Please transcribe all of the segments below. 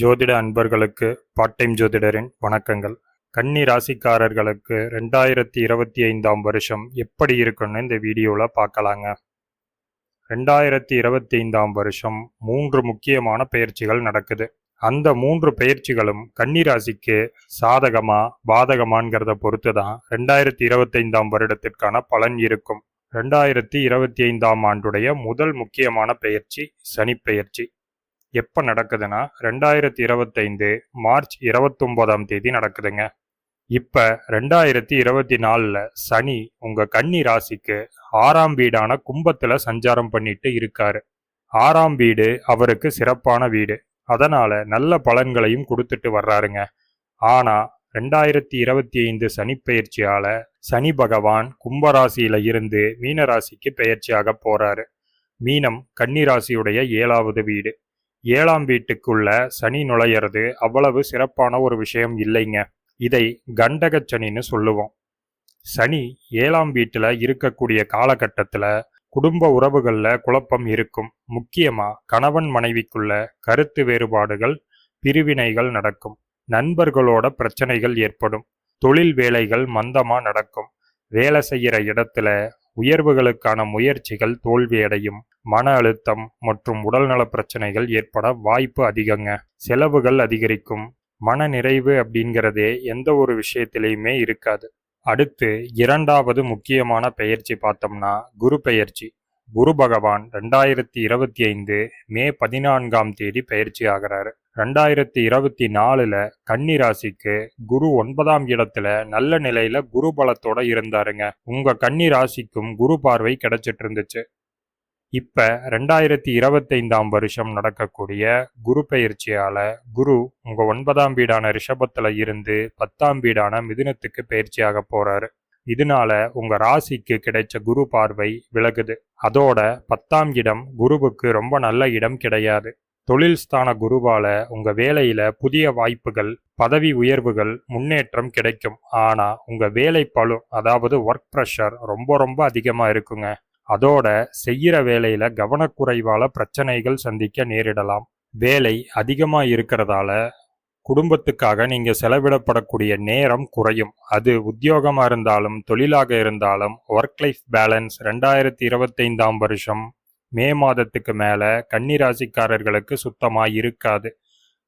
ஜோதிட அன்பர்களுக்கு part time ஜோதிடரின் வணக்கங்கள். கன்னி ராசிக்காரர்களுக்கு ரெண்டாயிரத்தி இருபத்தி ஐந்தாம் வருஷம் எப்படி இருக்குன்னு இந்த வீடியோவில் பார்க்கலாங்க. ரெண்டாயிரத்தி இருபத்தி ஐந்தாம் வருஷம் மூன்று முக்கியமான பயிற்சிகள் நடக்குது. அந்த மூன்று பயிற்சிகளும் கன்னி ராசிக்கு சாதகமா பாதகமாங்கிறத பொறுத்து தான் ரெண்டாயிரத்தி இருபத்தைந்தாம் வருடத்திற்கான பலன் இருக்கும். ரெண்டாயிரத்தி இருபத்தி ஐந்தாம் ஆண்டுடைய முதல் முக்கியமான பயிற்சி சனிப்பெயர்ச்சி எப்போ நடக்குதுன்னா ரெண்டாயிரத்தி இருபத்தைந்து மார்ச் இருபத்தொம்போதாம் தேதி நடக்குதுங்க. இப்போ ரெண்டாயிரத்தி இருபத்தி நாலில் சனி உங்கள் கன்னி ராசிக்கு ஆறாம் வீடான கும்பத்தில் சஞ்சாரம் பண்ணிட்டு இருக்காரு. ஆறாம் வீடு அவருக்கு சிறப்பான வீடு. அதனால் நல்ல பலன்களையும் கொடுத்துட்டு வர்றாருங்க. ஆனால் ரெண்டாயிரத்தி இருபத்தி ஐந்து சனி சனி பகவான் கும்பராசியில இருந்து மீனராசிக்கு பெயர்ச்சியாக போகிறாரு மீனம் கன்னிராசியுடைய ஏழாவது வீடு. ஏழாம் வீட்டுக்குள்ள சனி நுழையிறது அவ்வளவு சிறப்பான ஒரு விஷயம் இல்லைங்க. இதை கண்டக சனின்னு சொல்லுவோம். சனி ஏழாம் வீட்டில் இருக்கக்கூடிய காலகட்டத்தில் குடும்ப உறவுகளில் குழப்பம் இருக்கும். முக்கியமாக கணவன் மனைவிக்குள்ள கருத்து வேறுபாடுகள் பிரிவினைகள் நடக்கும். நண்பர்களோட பிரச்சனைகள் ஏற்படும். தொழில் வேலைகள் மந்தமாக நடக்கும். வேலை செய்கிற இடத்துல உயர்வுகளுக்கான முயற்சிகள் தோல்வியடையும் மன அழுத்தம் மற்றும் உடல்நல பிரச்சனைகள் ஏற்பட வாய்ப்பு அதிகங்க. செலவுகள் அதிகரிக்கும். மன நிறைவு அப்படிங்கிறதே எந்த ஒரு விஷயத்திலையுமே இருக்காது. அடுத்து இரண்டாவது முக்கியமான பெயர்ச்சி பார்த்தோம்னா குரு பயிற்சி குரு பகவான் ரெண்டாயிரத்தி இருபத்தி ஐந்து மே பதினான்காம் தேதி பயிற்சி ஆகிறாரு ரெண்டாயிரத்தி இருபத்தி நாலுல கன்னி ராசிக்கு குரு ஒன்பதாம் இடத்துல நல்ல நிலையில குரு பலத்தோட இருந்தாருங்க. உங்க கன்னி ராசிக்கும் குரு பார்வை கிடைச்சிட்டு இருந்துச்சு இப்ப ரெண்டாயிரத்தி இருபத்தைந்தாம் வருஷம் நடக்கக்கூடிய குரு பயிற்சியால குரு உங்க ஒன்பதாம் வீடான ரிஷபத்துல இருந்து பத்தாம் வீடான மிதுனத்துக்கு பயிற்சியாக போறாரு. இதனால உங்க ராசிக்கு கிடைச்ச குரு பார்வை விலகுது. அதோட பத்தாம் இடம் குருவுக்கு ரொம்ப நல்ல இடம் கிடையாது. தொழில் ஸ்தான குருவால உங்க வேலையில புதிய வாய்ப்புகள் பதவி உயர்வுகள் முன்னேற்றம் கிடைக்கும். ஆனா உங்க வேலை பளு அதாவது ஒர்க் ப்ரெஷர் ரொம்ப ரொம்ப அதிகமா இருக்குங்க. அதோட செய்யற வேலையில கவனக்குறைவால பிரச்சனைகள் சந்திக்க நேரிடலாம். வேலை அதிகமா இருக்கிறதால குடும்பத்துக்காக நீங்க செலவிடப்படக்கூடிய நேரம் குறையும். அது உத்தியோகமா இருந்தாலும் தொழிலாக இருந்தாலும் ஒர்க் லைஃப் பேலன்ஸ் ரெண்டாயிரத்தி இருபத்தைந்தாம் வருஷம் மே மாதத்துக்கு மேல கன்னிராசிக்காரர்களுக்கு சுத்தமாக இருக்காது.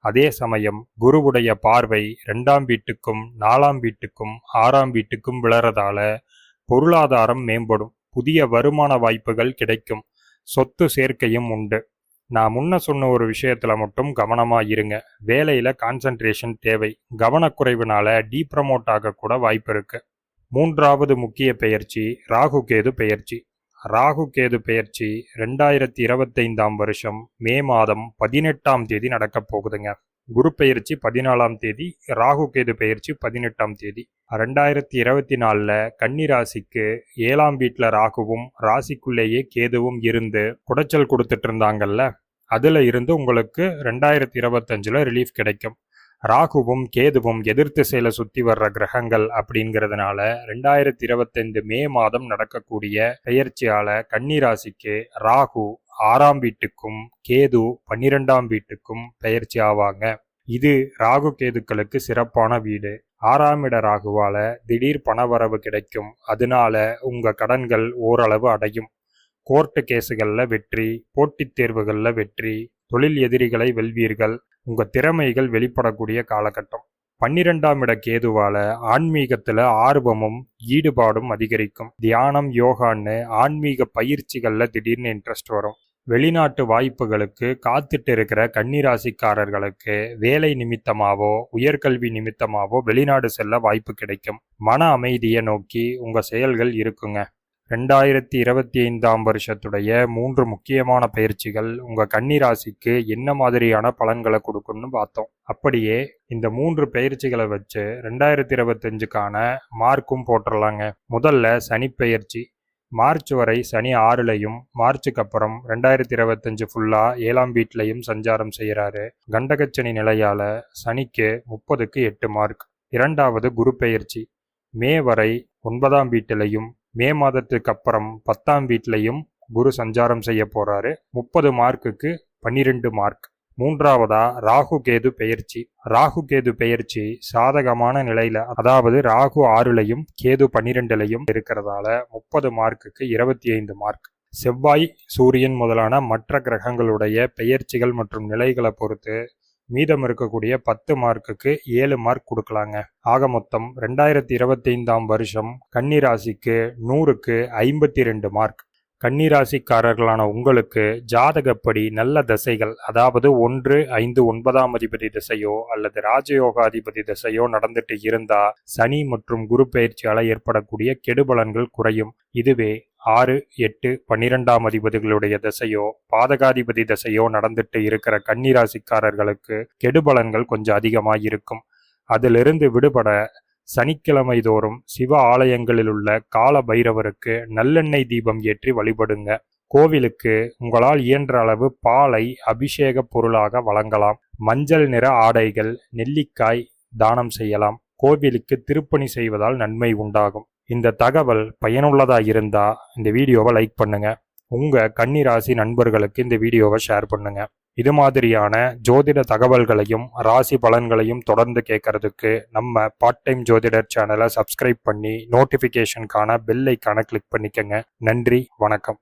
அதே சமயம் குருவுடைய பார்வை ரெண்டாம் வீட்டுக்கும் நாலாம் வீட்டுக்கும் ஆறாம் வீட்டுக்கும் விளறதால பொருளாதாரம் மேம்படும். புதிய வருமான வாய்ப்புகள் கிடைக்கும். சொத்து சேர்க்கையும் உண்டு. நான் முன்ன சொன்ன ஒரு விஷயத்துல மட்டும் கவனமா இருங்க. வேலையில கான்சன்ட்ரேஷன் தேவை. கவனக்குறைவுனால டீப்ரமோட் ஆகக்கூட கூட வாய்ப்பு இருக்கு. மூன்றாவது முக்கிய பெயர்ச்சி ராகு கேது பெயர்ச்சி. ராகு கேது பெயர்ச்சி ரெண்டாயிரத்தி இருபத்தைந்தாம் வருஷம் மே மாதம் பதினெட்டாம் தேதி நடக்கப் போகுதுங்க. குரு பெயர்ச்சி பதினாலாம் தேதி ராகு கேது பெயர்ச்சி பதினெட்டாம் தேதி. ரெண்டாயிரத்தி இருபத்தி நாலில் கன்னி ராசிக்கு ஏழாம் வீட்டில் ராகுவும் ராசிக்குள்ளேயே கேதுவும் இருந்து குடைச்சல் கொடுத்துட்டு இருந்தாங்கல்ல அதில் இருந்து உங்களுக்கு ரெண்டாயிரத்தி இருபத்தஞ்சில் ரிலீஃப் கிடைக்கும். ராகுவும் கேதுவும் எதிர்த்து திசையில சுத்தி வர்ற கிரகங்கள் அப்படிங்கிறதுனால ரெண்டாயிரத்தி இருபத்தைந்து மே மாதம் நடக்கக்கூடிய பெயர்ச்சியால கன்னிராசிக்கு ராகு ஆறாம் வீட்டுக்கும் கேது பன்னிரெண்டாம் வீட்டுக்கும் பெயர்ச்சி ஆவாங்க. இது ராகு கேதுக்களுக்கு சிறப்பான வீடு. ஆறாம் இட ராகுவால திடீர் பணவரவு கிடைக்கும். அதனால உங்க கடன்கள் ஓரளவு அடையும். கோர்ட்டு கேஸுகளில் வெற்றி போட்டித் தேர்வுகளில் வெற்றி தொழில் எதிரிகளை வெல்வீர்கள். உங்க திறமைகள் வெளிப்படக்கூடிய காலகட்டம். பன்னிரெண்டாம் இட கேதுவால ஆன்மீகத்துல ஆர்வமும் ஈடுபாடும் அதிகரிக்கும். தியானம் யோகான்னு ஆன்மீக பயிற்சிகள்ல திடீர்னு இன்ட்ரெஸ்ட் வரும். வெளிநாட்டு வாய்ப்புகளுக்கு காத்துட்டு இருக்கிற கன்னிராசிக்காரர்களுக்கு வேலை நிமித்தமாவோ உயர்கல்வி நிமித்தமாவோ வெளிநாடு செல்ல வாய்ப்பு கிடைக்கும். மன அமைதியை நோக்கி உங்க செயல்கள் இருக்குங்க. ரெண்டாயிரத்தி இருபத்தி ஐந்தாம் வருஷத்துடைய மூன்று முக்கியமான பயிற்சிகள் உங்கள் கன்னிராசிக்கு என்ன மாதிரியான பலன்களை கொடுக்கும்னு பார்த்தோம். அப்படியே இந்த மூன்று பயிற்சிகளை வச்சு ரெண்டாயிரத்தி இருபத்தஞ்சுக்கான மார்க்கும் போட்டுடலாங்க முதல்ல சனி பயிற்சி. மார்ச் வரை சனி ஆறுலையும் மார்ச்சுக்கு அப்புறம் ரெண்டாயிரத்தி இருபத்தஞ்சு ஃபுல்லாக ஏழாம் வீட்லையும் சஞ்சாரம் செய்கிறாரு கண்டகச்சனி நிலையால் சனிக்கு முப்பதுக்கு எட்டு மார்க் இரண்டாவது குரு பெயர்ச்சி மே வரை ஒன்பதாம் வீட்டிலையும் மே மாதத்துக்கு அப்புறம் பத்தாம் வீட்லையும் குரு சஞ்சாரம் செய்ய போறாரு. முப்பது மார்க்குக்கு பன்னிரெண்டு மார்க். மூன்றாவதா ராகு கேது பெயர்ச்சி. ராகு கேது பெயர்ச்சி சாதகமான நிலையில அதாவது ராகு ஆறுலையும் கேது பன்னிரெண்டுலையும் இருக்கிறதால முப்பது மார்க்குக்கு இருபத்தி ஐந்து மார்க். செவ்வாய் சூரியன் முதலான மற்ற கிரகங்களுடைய பெயர்ச்சிகள் மற்றும் நிலைகளை பொறுத்து மீதம் இருக்கக்கூடிய பத்து மார்க்குக்கு ஏழு மார்க் கொடுக்கலாங்க. ஆக மொத்தம் ரெண்டாயிரத்தி இருபத்தி ஐந்தாம் வருஷம் கன்னிராசிக்கு நூறுக்கு ஐம்பத்தி ரெண்டு மார்க். கன்னிராசிக்காரர்களான உங்களுக்கு ஜாதகப்படி நல்ல தசைகள் அதாவது ஒன்று ஐந்து ஒன்பதாம் அதிபதி திசையோ அல்லது ராஜயோகாதிபதி திசையோ நடந்துட்டு இருந்தா சனி மற்றும் குரு பயிற்சியால ஏற்படக்கூடிய கெடுபலன்கள் குறையும். இதுவே ஆறு எட்டு பன்னிரெண்டாம் அதிபதிகளுடைய திசையோ பாதகாதிபதி திசையோ நடந்துட்டு இருக்கிற கன்னிராசிக்காரர்களுக்கு கெடுபலன்கள் கொஞ்சம் அதிகமாக இருக்கும். அதிலிருந்து விடுபட சனிக்கிழமை தோறும் சிவ ஆலயங்களில் உள்ள கால பைரவருக்கு நல்லெண்ணெய் தீபம் ஏற்றி வழிபடுங்க. கோவிலுக்கு உங்களால் இயன்ற அளவு பாலை அபிஷேக பொருளாக வழங்கலாம். மஞ்சள் நிற ஆடைகள் நெல்லிக்காய் தானம் செய்யலாம். கோவிலுக்கு திருப்பணி செய்வதால் நன்மை உண்டாகும். இந்த தகவல் பயனுள்ளதாக இருந்தால் இந்த வீடியோவை லைக் பண்ணுங்கள் உங்கள் கன்னிராசி நண்பர்களுக்கு இந்த வீடியோவை ஷேர் பண்ணுங்கள் இது மாதிரியான ஜோதிட தகவல்களையும் ராசி பலன்களையும் தொடர்ந்து கேட்கறதுக்கு நம்ம பார்ட் டைம் ஜோதிடர் சேனலை சப்ஸ்கிரைப் பண்ணி நோட்டிஃபிகேஷனுக்கான பெல் ஐக்கான கிளிக் பண்ணிக்கங்க. நன்றி வணக்கம்.